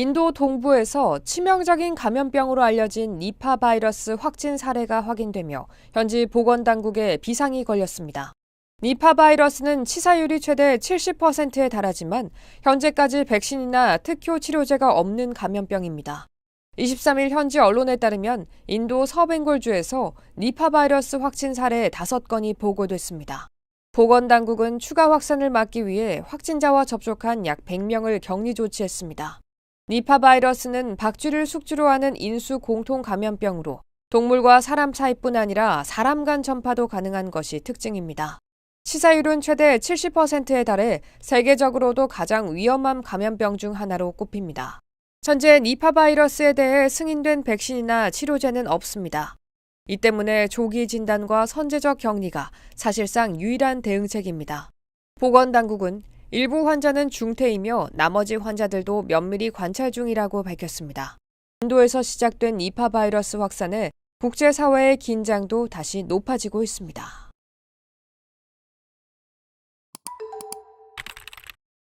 인도 동부에서 치명적인 감염병으로 알려진 니파 바이러스 확진 사례가 확인되며 현지 보건 당국에 비상이 걸렸습니다. 니파 바이러스는 치사율이 최대 70%에 달하지만 현재까지 백신이나 특효 치료제가 없는 감염병입니다. 23일 현지 언론에 따르면 인도 서벵골주에서 니파 바이러스 확진 사례 5건이 보고됐습니다. 보건당국은 추가 확산을 막기 위해 확진자와 접촉한 약 100명을 격리 조치했습니다. 니파 바이러스는 박쥐를 숙주로 하는 인수 공통 감염병으로 동물과 사람 사이뿐 아니라 사람 간 전파도 가능한 것이 특징입니다. 치사율은 최대 70%에 달해 세계적으로도 가장 위험한 감염병 중 하나로 꼽힙니다. 현재 니파 바이러스에 대해 승인된 백신이나 치료제는 없습니다. 이 때문에 조기 진단과 선제적 격리가 사실상 유일한 대응책입니다. 보건당국은 일부 환자는 중태이며 나머지 환자들도 면밀히 관찰 중이라고 밝혔습니다. 인도에서 시작된 니파 바이러스 확산에 국제사회의 긴장도 다시 높아지고 있습니다.